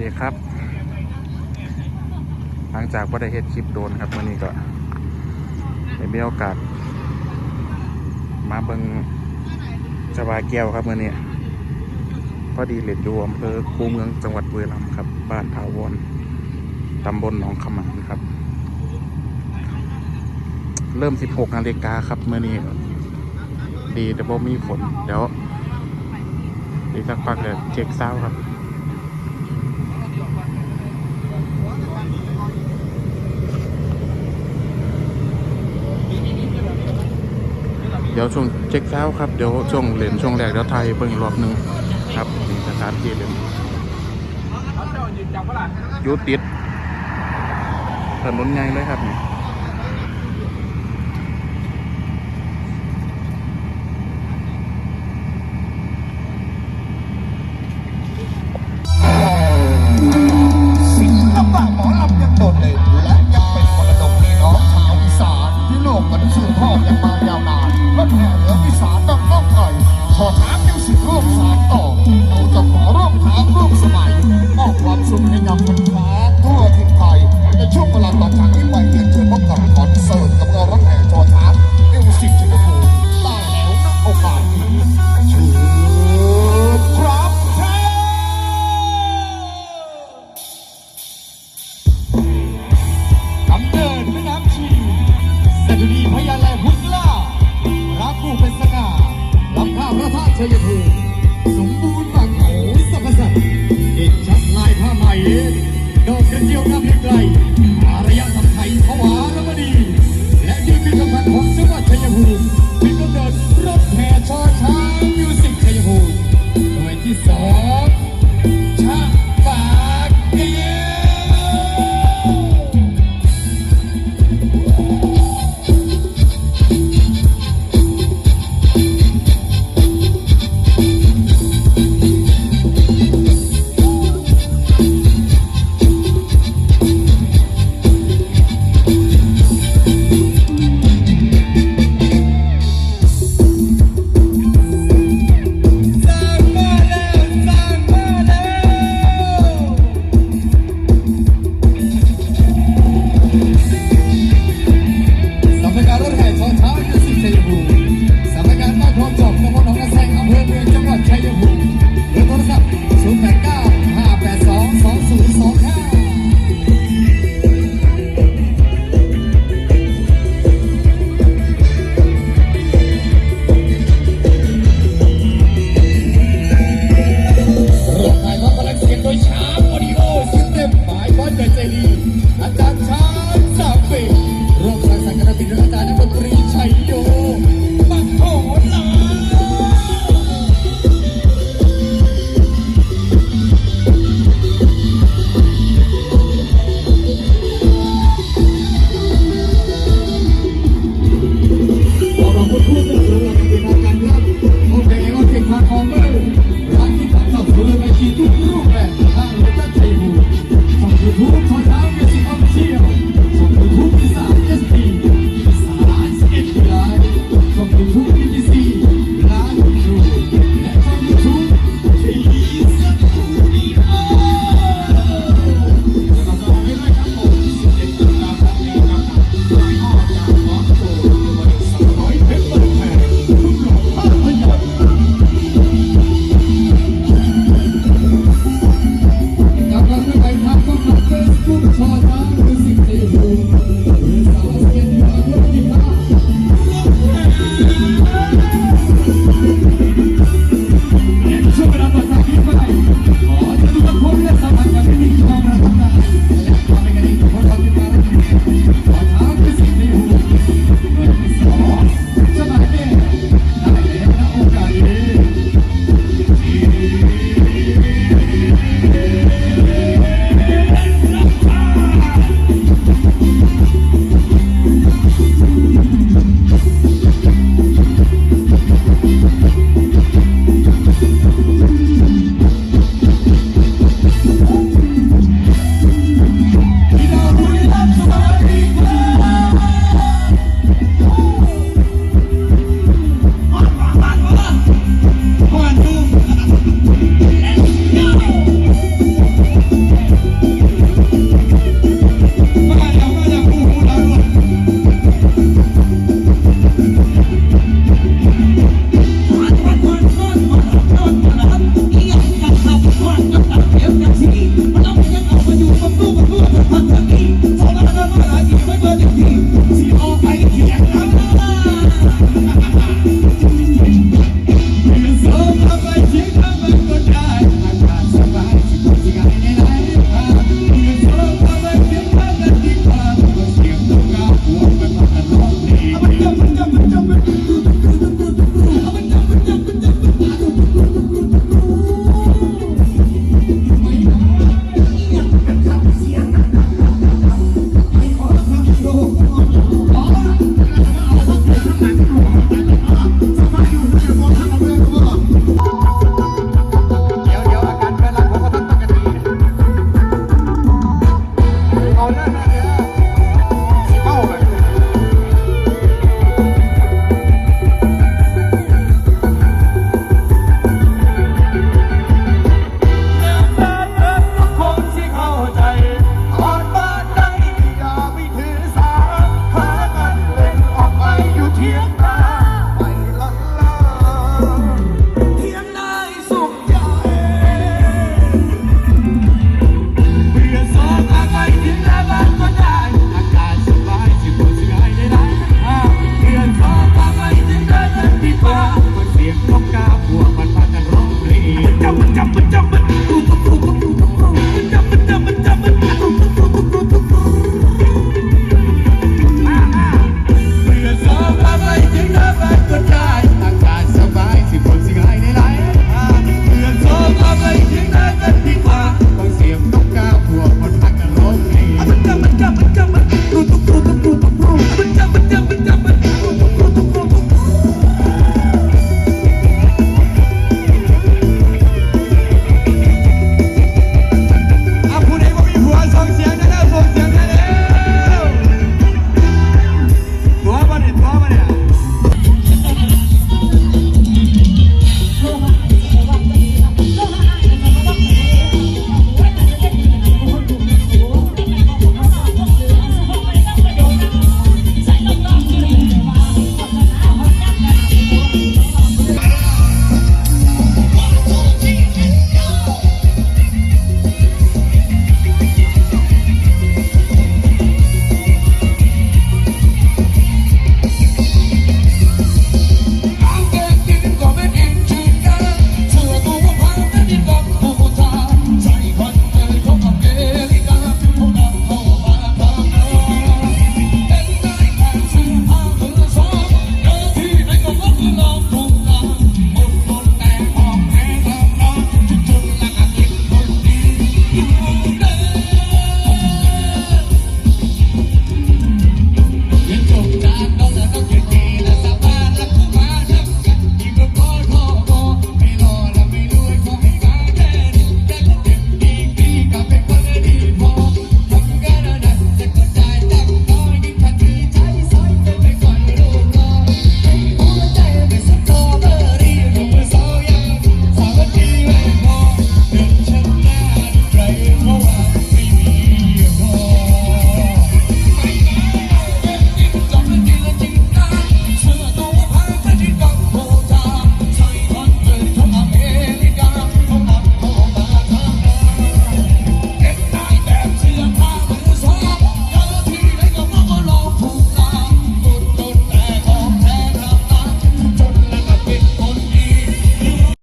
ดีครับ หลังจากว่าได้เฮ็ดคลิปโดนครับวันนี้ก็ได้มีโอกาส มาเบิงสบาแก้วครับมื่อนี้พอดีเล็ดดูอำเภอคูเมืองจังหวัดบุรีรัมย์ครับ บ้านทาวรตำบลหนองขมานครับ เริ่ม 16นาฬิกาครับเมื่อนี้ ดีแต่บ่มีฝน เดี๋ยวอีกสักพักเดี๋ยวเช็คเศร้าครับ ดี๋ยวช่วงเช็คเช้าครับ เดี๋ยวช่วงเล่นช่วงแรกเดี๋ยวไทยเบิ่งรอบหนึ่งครับมีสถานที่เหรียญยูติดถนนใหญ่เลยครับนี่